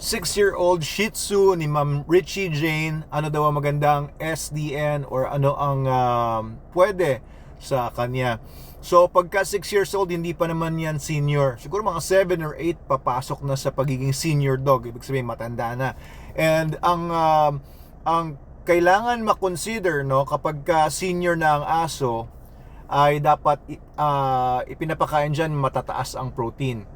6-year-old Shih Tzu ni Ma'am Richie Jane, ano daw ang magandang SDN or ano ang um, pwede sa kanya. So pagka 6 years old, hindi pa naman yan senior. Siguro mga 7 or 8 papasok na sa pagiging senior dog. Ibig sabihin matanda na. And ang um, ang kailangan ma-consider no kapag ka senior na ang aso ay dapat uh, ipinapakain diyan matataas ang protein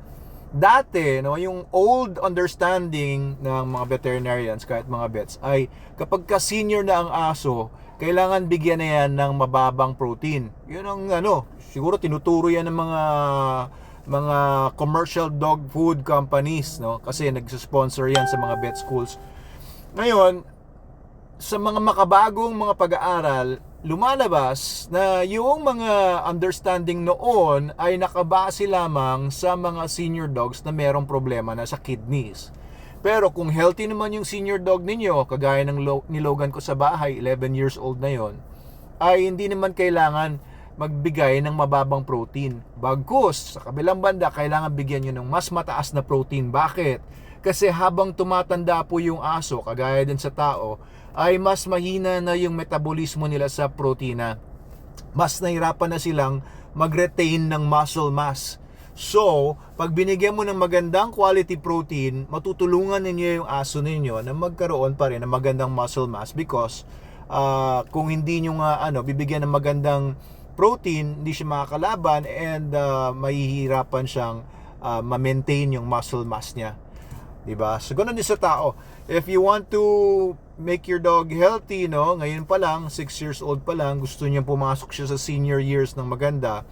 dati, no, yung old understanding ng mga veterinarians, kahit mga vets, ay kapag ka senior na ang aso, kailangan bigyan na yan ng mababang protein. Yun ang ano, siguro tinuturo yan ng mga mga commercial dog food companies, no? Kasi nagsusponsor yan sa mga vet schools. Ngayon, sa mga makabagong mga pag-aaral, lumalabas na yung mga understanding noon ay nakabase lamang sa mga senior dogs na merong problema na sa kidneys. Pero kung healthy naman yung senior dog ninyo, kagaya ng lo- nilogan ko sa bahay, 11 years old na yon, ay hindi naman kailangan magbigay ng mababang protein. Bagkus, sa kabilang banda, kailangan bigyan nyo ng mas mataas na protein. Bakit? Kasi habang tumatanda po yung aso, kagaya din sa tao, ay mas mahina na yung metabolismo nila sa protina. Mas nahirapan na silang mag-retain ng muscle mass. So, pag binigyan mo ng magandang quality protein, matutulungan ninyo yung aso ninyo na magkaroon pa rin ng magandang muscle mass because uh, kung hindi nyo nga ano, bibigyan ng magandang protein, hindi siya makakalaban and uh, mahihirapan siyang uh, ma-maintain yung muscle mass niya. 'di ba? So ganun din sa tao. If you want to make your dog healthy, no, ngayon pa lang, 6 years old pa lang, gusto niya pumasok siya sa senior years ng maganda,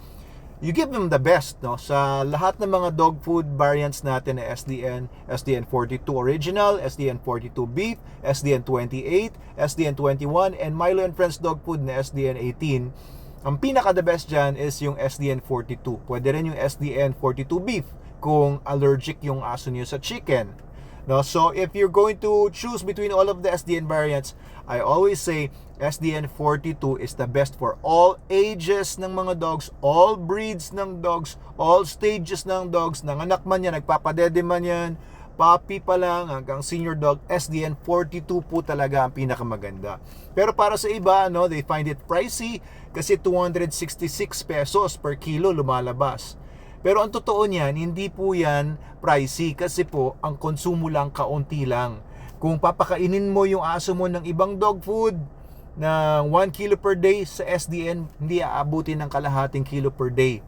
you give them the best, no? Sa lahat ng mga dog food variants natin na SDN, SDN 42 original, SDN 42 beef, SDN 28, SDN 21, and Milo and Friends dog food na SDN 18, ang pinaka the best dyan is yung SDN 42. Pwede rin yung SDN 42 beef kung allergic yung aso niyo sa chicken. No, so if you're going to choose between all of the SDN variants, I always say SDN 42 is the best for all ages ng mga dogs, all breeds ng dogs, all stages ng dogs, nanganak man yan, nagpapadede man yan, puppy pa lang hanggang senior dog, SDN 42 po talaga ang pinakamaganda. Pero para sa iba, no, they find it pricey kasi 266 pesos per kilo lumalabas. Pero ang totoo niyan, hindi po yan pricey kasi po ang konsumo lang kaunti lang. Kung papakainin mo yung aso mo ng ibang dog food na 1 kilo per day sa SDN, hindi aabutin ng kalahating kilo per day.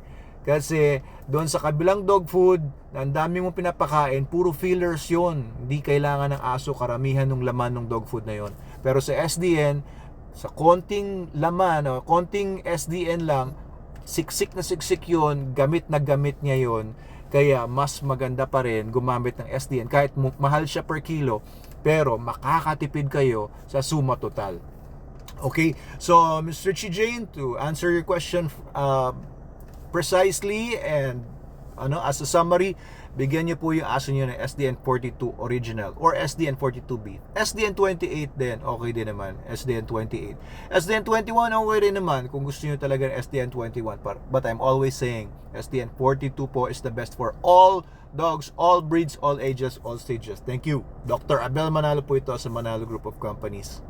Kasi doon sa kabilang dog food, ang dami mong pinapakain, puro fillers yon Hindi kailangan ng aso karamihan ng laman ng dog food na yon Pero sa SDN, sa konting laman, o konting SDN lang, siksik na siksik yun, gamit na gamit niya yun. Kaya mas maganda pa rin gumamit ng SDN kahit mahal siya per kilo pero makakatipid kayo sa suma total. Okay, so Mr. Chi Jane, to answer your question uh, precisely and ano as a summary, bigyan niyo po yung aso niyo ng SDN 42 original or SDN 42B. SDN 28 din, okay din naman. SDN 28. SDN 21 okay rin naman kung gusto niyo talaga ng SDN 21. But I'm always saying SDN 42 po is the best for all dogs, all breeds, all ages, all stages. Thank you. Dr. Abel Manalo po ito sa Manalo Group of Companies.